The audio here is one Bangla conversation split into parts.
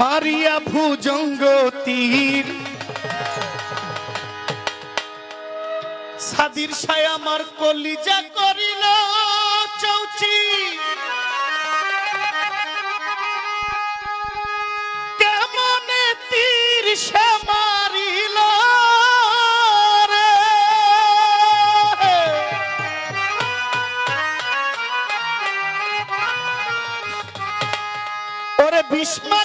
মারিয়া ভুজঙ্গ তীর। সাদির সায় আমার কলিজা করিল চৌচি। কেমনে তীর সে মারিল ওরে বিস্মা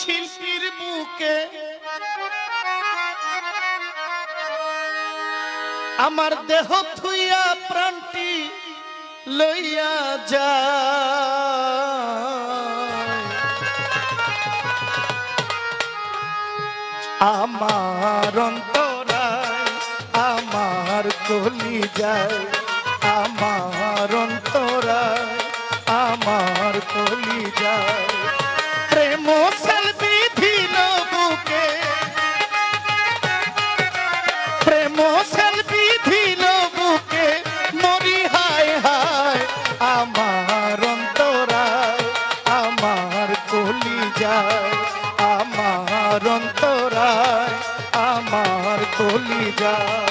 শিল্পীর বুকে। আমার দেহ থুইয়া প্রাণটি লইয়া যা আমার অন্তরায় আমার কলি যায় কলি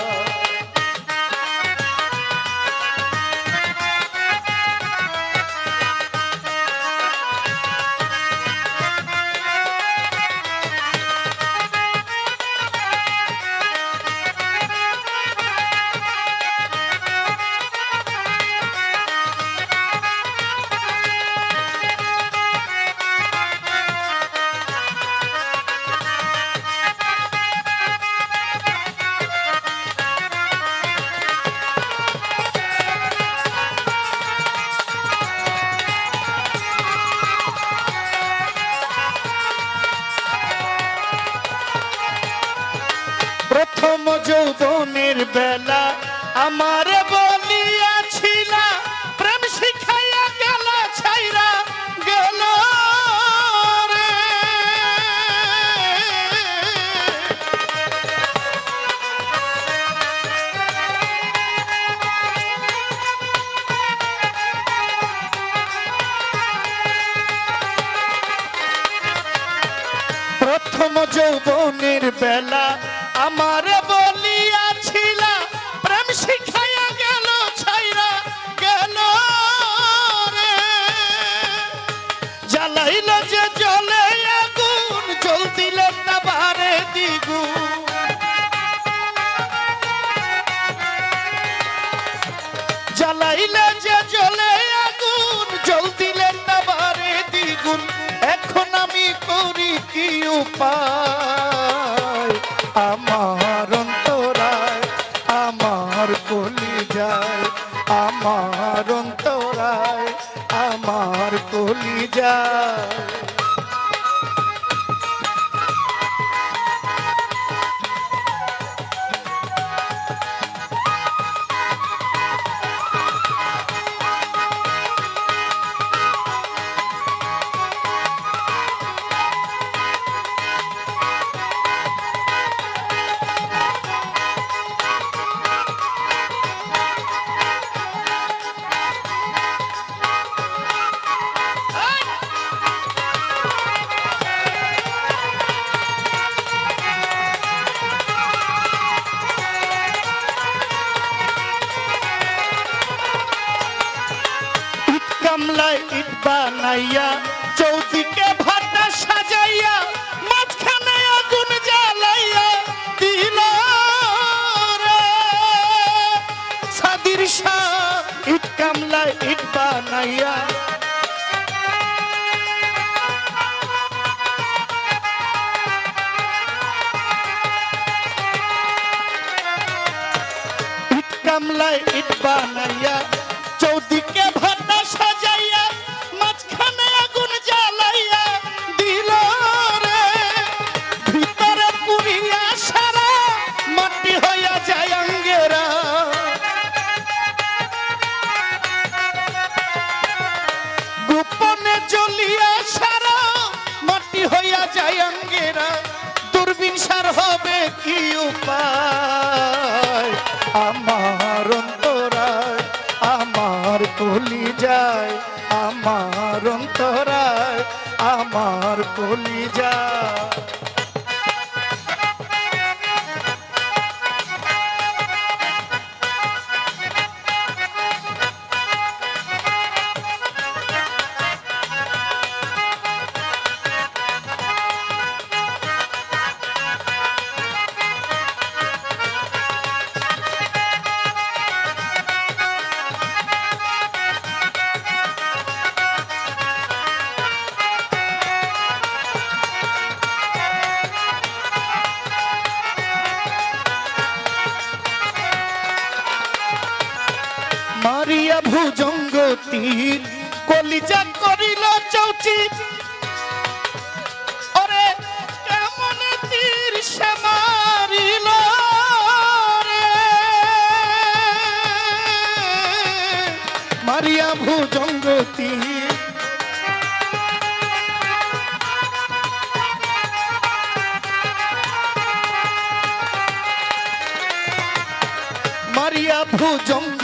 প্রথম যৌবনের বেলা আমার বলিয়াছিল প্রেম শিখাইয়া গেল ছাইরা গেল প্রথম যৌবনের বেলা আমার বলিয়াছিল, প্রেম শিখাইয়া গেল, ছাইরা গেল রে। জ্বালাইল যে জলে আগুন জল না বারে দ্বিগুণ। জ্বালাইলে যে জলে আগুন জল না বারে দ্বিগুণ। এখন আমি করি কি উপায়? ইট কামলায় ইট বানাইয়া, চৌদিকে ভাটা সাজাইয়া, মাঝখানে আগুন জ্বালাইয়া দিল সাদির শাহ ইট কামলায় ইট বানাইয়া। ইট কামলায় ইট চৌদিকে যায় আমার অন্তরায় আমার কলি যায় ভুজঙ্গ তীর কলিজা করিল চৌচিত ওরে, কেমন তীর সে মারিল মারিয়া ভুজঙ্গ তীর মারিয়া ভুজঙ্গ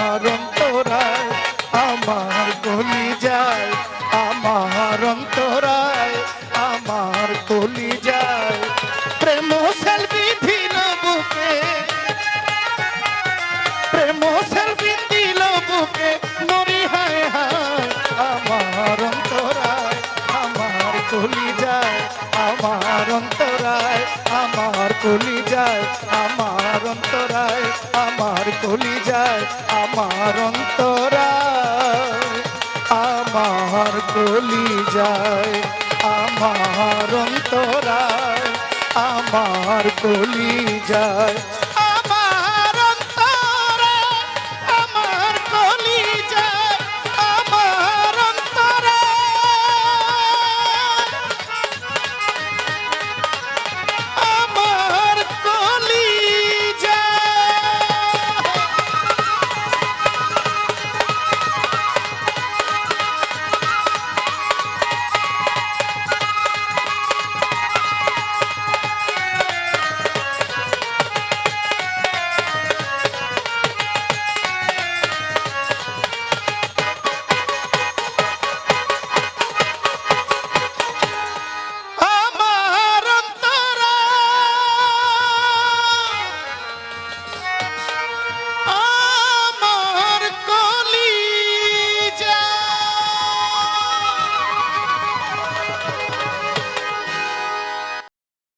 কলি যায়, আমার অন্তরায়, আমার কলি যায়, আমার অন্তরায়, আমার কলি যায়, আমার অন্তরায়, আমার কলি যায়, আমার অন্তরায়, আমার কলি যায়।